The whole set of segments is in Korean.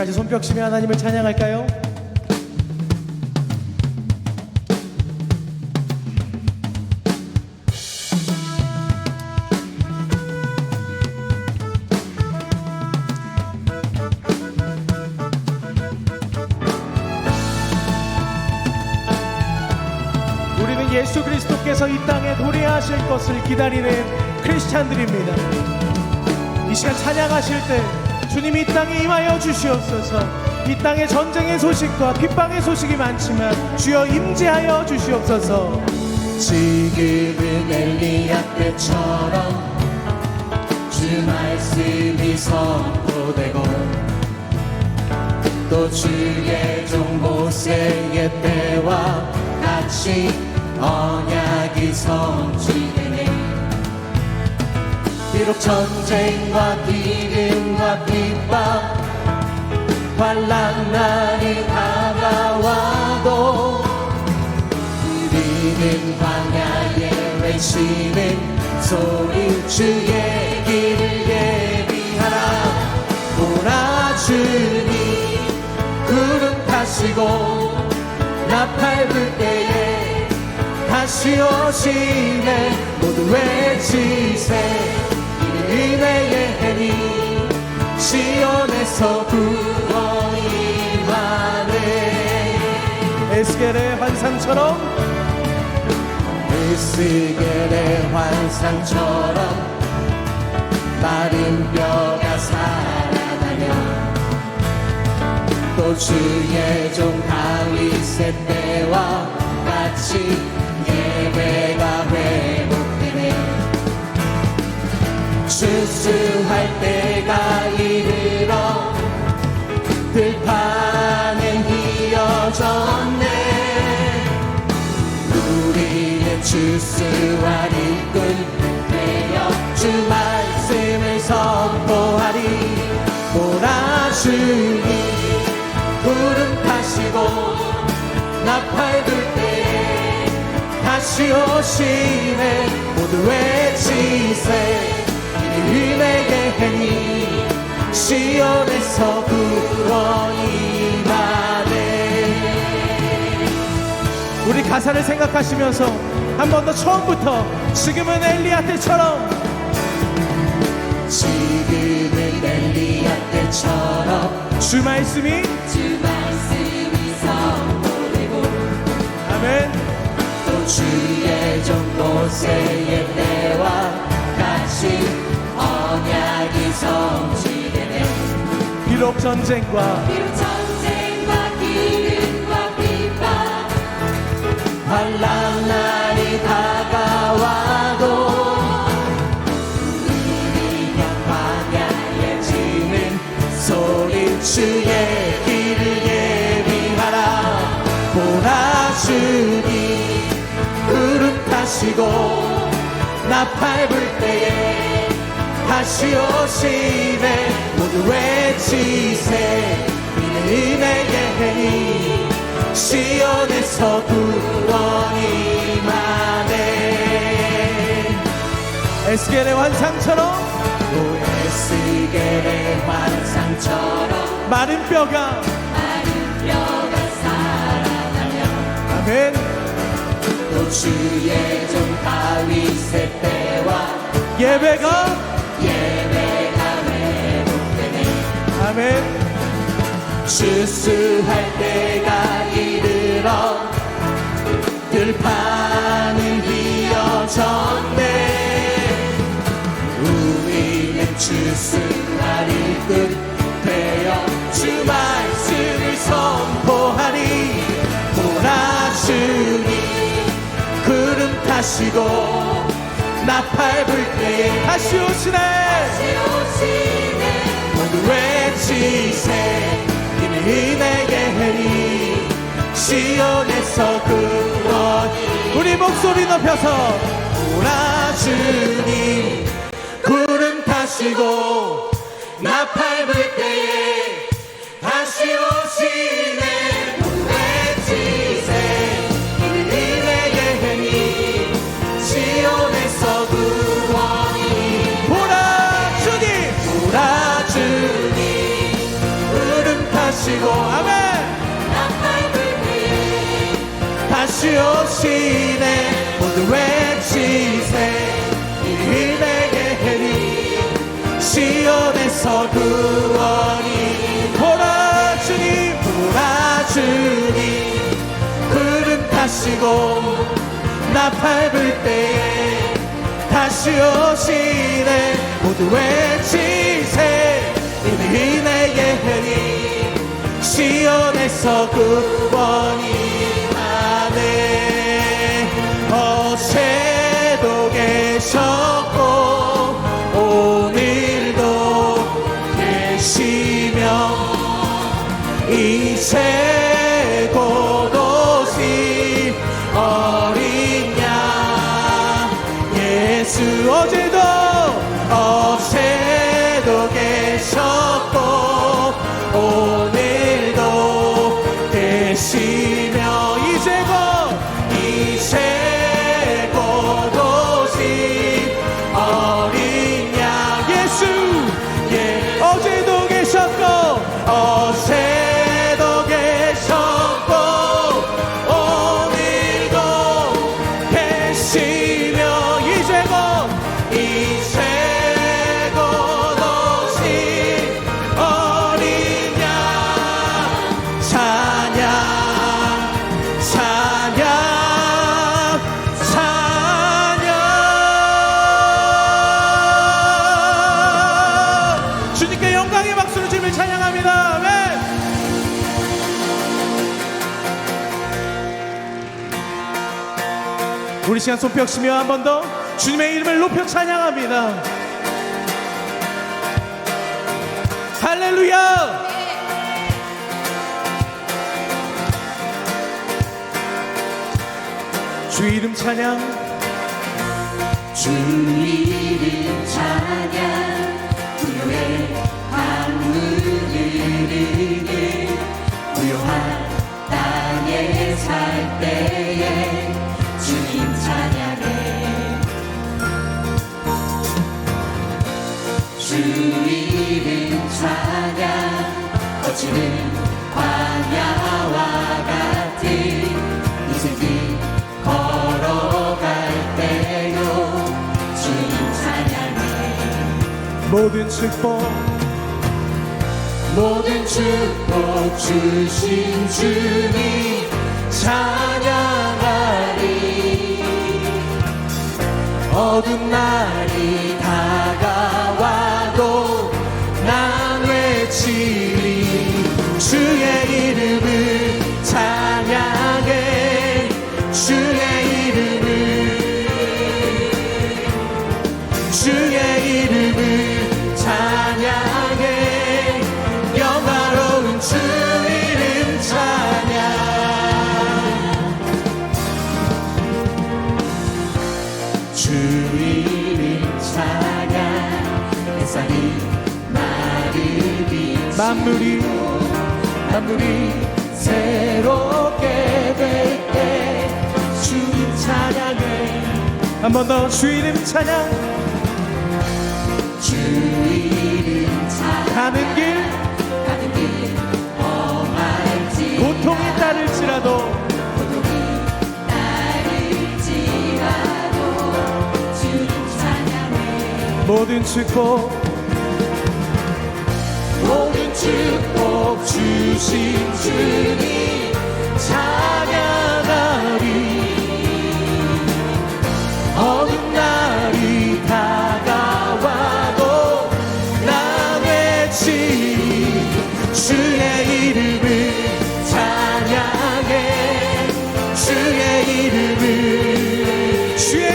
같이 손뼉치며 하나님을 찬양할까요? 우리는 예수 그리스도께서 이 땅에 도래하실 것을 기다리는 크리스찬들입니다. 이 시간 찬양하실 때 주님이 이 땅에 임하여 주시옵소서. 이 땅에 전쟁의 소식과 핍방의 소식이 많지만 주여 임재하여 주시옵소서. 지금은 엘리야 때처럼 주 말씀이 선포되고 또 주의 종 모세의 때와 같이 언약이 성취되네 비록 전쟁과 기근과 핍박 환란 날이 다가와도 우리는 광야에 외치는 소리 주의 길을 예비하라. 보라 주님 구름 타시고 나팔 불 때에 다시 오시네. 모두 외치세 은혜의 해니 시온에서 임하네. 에스겔의 환상처럼 에스겔의 환상처럼 마른 뼈가 살아나며 또 주의 종 다윗의 때와 같이 예배가 회복되네 추수할 때가 이르러 들판은 휘어졌네. 우리는 추수할 일꾼 되어 주 말씀을 선포하리. 보라 주님 구름 타시고 나팔 불 때에 다시 오시네. 모두 외치세 은혜의 해니 시온에서 구원이 나네. 우리 가사를 생각하시면서 한 번 더 처음부터 지금은 엘리야 때처럼 지금은 엘리야 때처럼 주 말씀이 주 말씀이 선포되고 아멘. 또 주의 종 모세의 때 비록 전쟁과 비록 전쟁과 기근과 핍박 환란 날이 다가와도 우리가 광야에 지는 소리 주의 길을 예비하라. 보라 주님 구름 타시고 나팔 불 때에 다시 오시네 모두 외치세. 은혜의 해니 시온에서 구원이 많네. 에스겔의 환상처럼 또 에스겔의 환상처럼 마른 뼈가 마른 뼈가 살아나며 아멘. 또 주의 종 다윗의 때와 예배가 아멘. 추수할 때가 이르러 들판은 휘어졌네. 우리는 추수할 일꾼 되어 주 말씀을 선포하리. 보라 주님 구름 타시고 나팔 불 때에 다시 오시네. 오시네 외치세. 이는 은혜의 해니 시온에서 구원이 우리 목소리 높여서 보라 주님 구름 타시고 나팔 불 때에 다시 오시네 주님 구름 타시고 아멘! 다시 오시네. 모두 외치세. 이 내게 해리. 시온에서 구원이 보라 주님 보라 주님 구름 타시고 나팔 불 때에 다시 오시네. 모두 외치세 이 내게 해리 시온에서 구원이 나네. 어제도 계셨고 오늘도 계시며 이제 우리 시간 손뼉 치며 한 번 더 주님의 이름을 높여 찬양합니다. 할렐루야! 주 이름 찬양 주 이름 찬양 부요의 강물을 부요한 땅에 살때 모든 축복 모든 축복 주신 주님 찬양 만물이 만물이 새롭게 될 때 주님 찬양해 한 번 더주 이름 찬양. 주 이름 찬양. 가는 길 가는 길 험할지. 고통이 따를지라도. 따를지라도 주님 찬양해. 모든 축복 축복 주신 주님 찬양하리. 어두운 날이 다가와도 나 외치 주의 이름을 찬양해. 주의 이름을 주의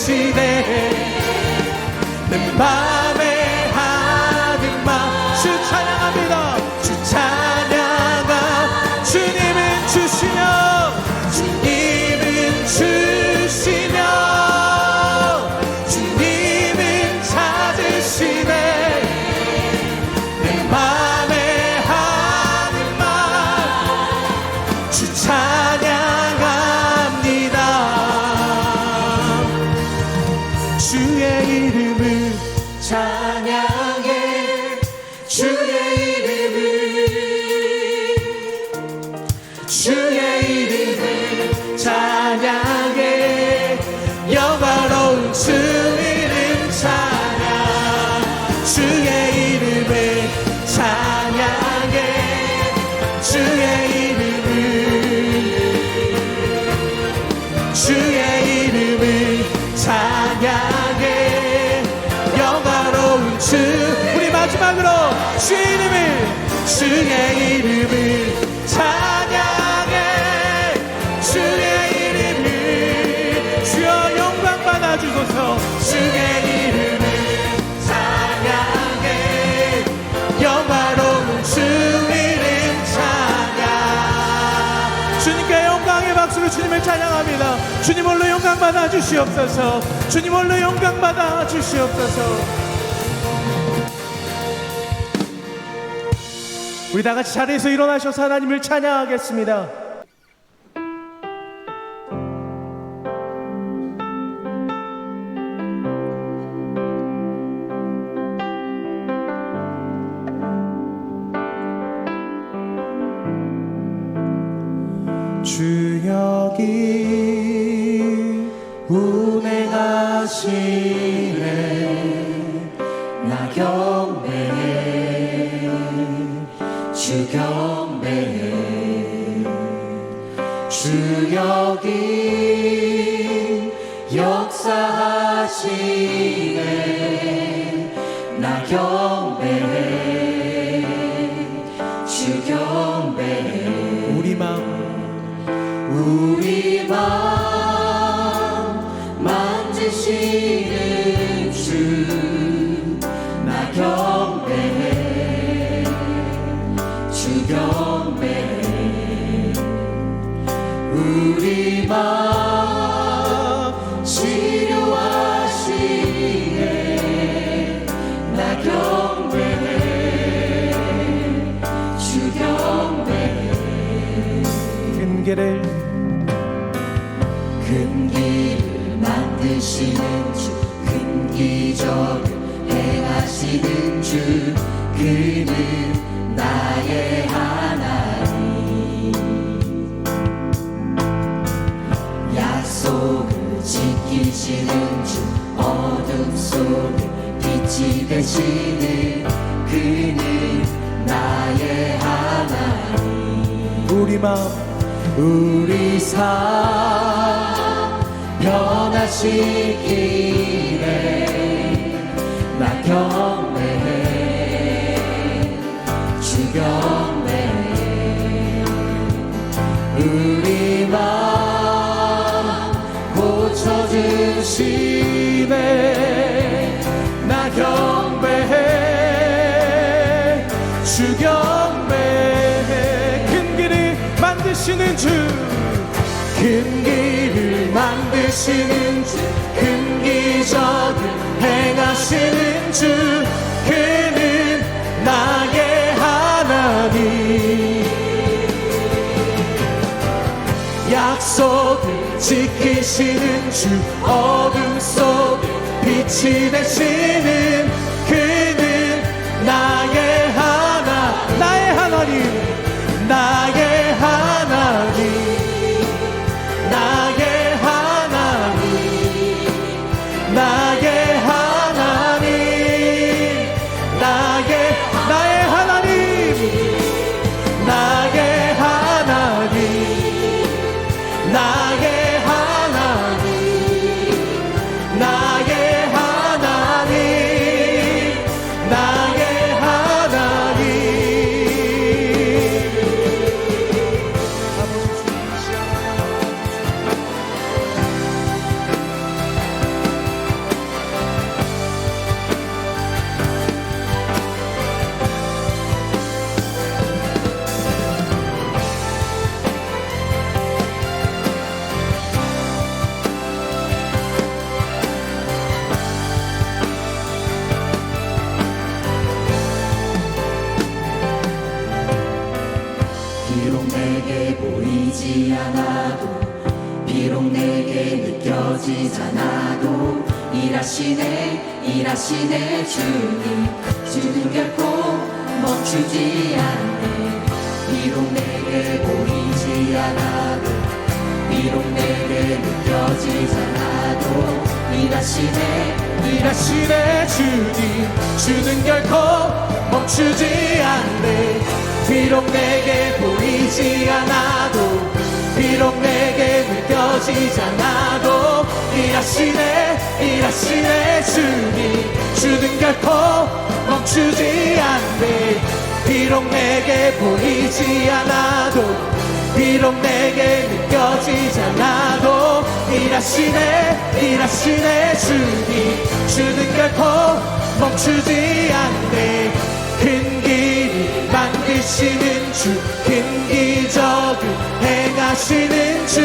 대신에 내 마음 주의 이름을 찬양해 주의 이름을 주여 영광 받아 주소서 주의 이름을 찬양해 영화로운 주 이름 찬양 주님께 영광의 박수로 주님을 찬양합니다. 주님 홀로 영광 받아 주시옵소서. 주님 홀로 영광 받아 주시옵소서. 우리 다 같이 자리에서 일어나셔서 하나님을 찬양하겠습니다. 주 여기 역사하시네. 나경 큰 길을 큰 길을 만드시는 주, 큰 기적을 행하시는 주, 그는 나의 하나님. 약속을 지키시는 주, 어둠 속에 빛이 되시는 그는 우리 마음 우리 삶 변화시키네. 나 경배해. 주 경배해 우리 마음 고쳐주시네 나 경배해 만드시는 주 큰 길을 만드시는 주, 큰 기적을 행하시는 주, 그는 나의 하나님. 약속을 지키시는 주, 어둠 속에 빛이 되시는 일하시네 주님 주는 결코 멈추지 않네. 비록 내게 보이지 않아도 비록 내게 느껴지지 않아도 일하시네 일하시네 주님 주는 결코 멈추지 않네. 비록 내게 보이지 않아도 비록 내게 느껴지지 않아도 일하시네 일하시네 주님. 주는 결코 멈추지 않네. 큰 길을 만드시는 주 큰 기적을 행하시는 주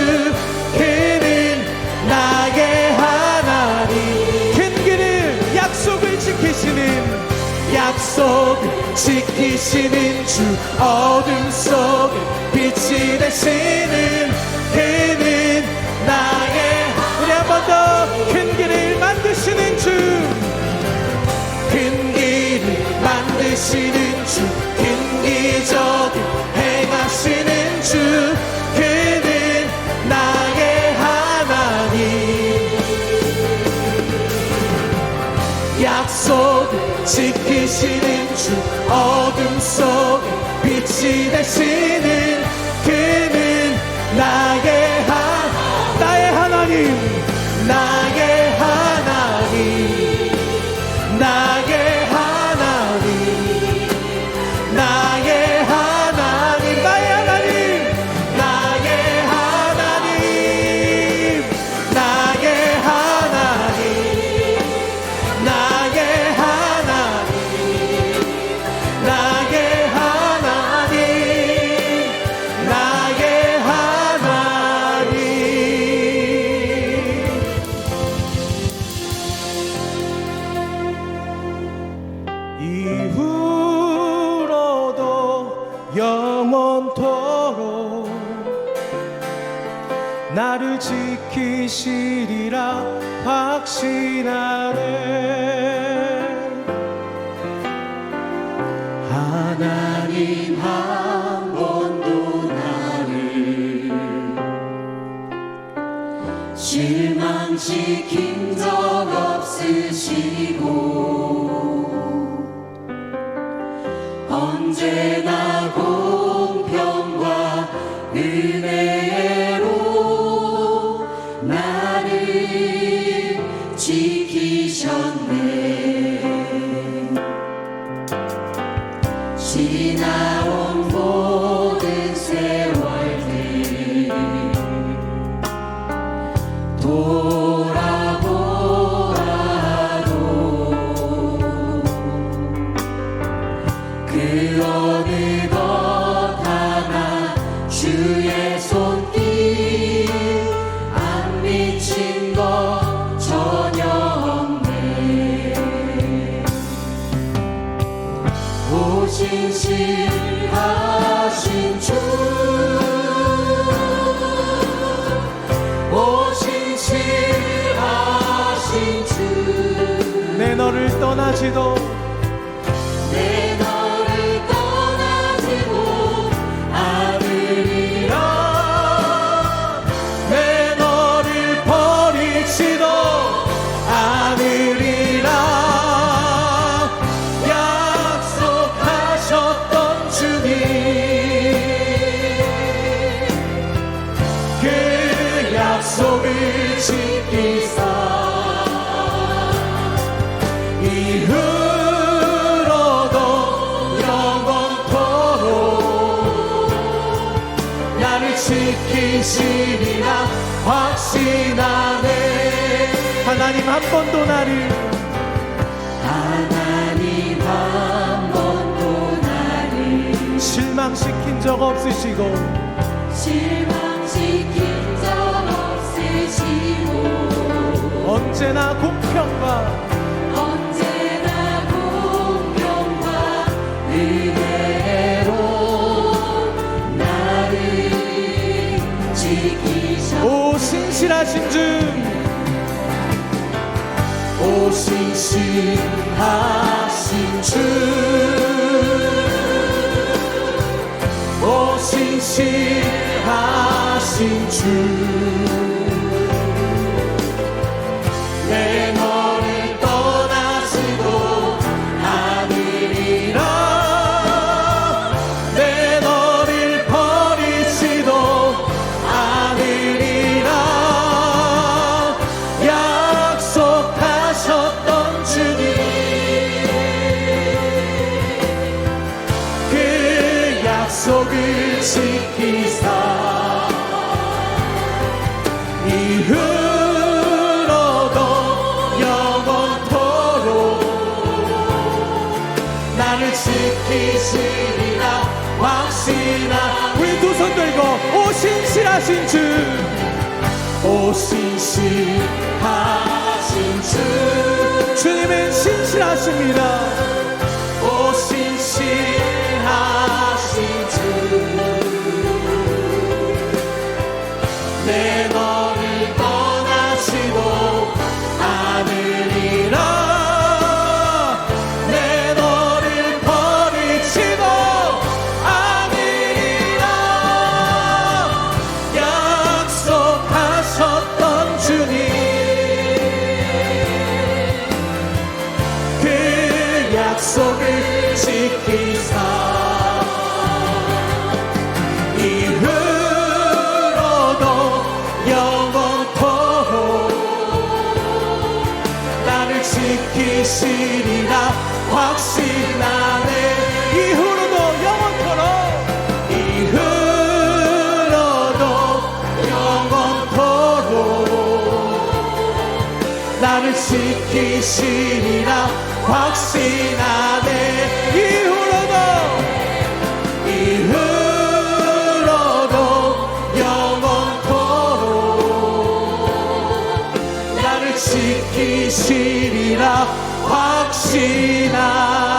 그는 나의 속을 지키시는 주 어둠 속에 빛이 되시는 그는 나의 우리 한 번 더 큰 길을 만드시는 주. 큰 길을 만드시는 주, 큰 기적을 지키시는 주, 어둠 속에 빛이 되시는 그는 나의 나를 지키시리라. 확신하네 하나님 한 번도 나를 실망시킨 적 없으시고 언제나 번도 나를 하나님 한 번도 나를 실망시킨 적 없으시고 실망시킨 적 없으시고 언제나 공평과 언제나 공평과 은혜로 나를 지키셨 오 신실하신 주 오 신실하신 주. 오 신실하신 주 손 들고 오 신실하신 주. 오 신실하신 주. 주님은 신실하십니다 지키시리라. 확신하네. 이후로도 영원토록. 이후로도 영원토록. 나를 지키시리라. 확신하네 지키시리라 확신하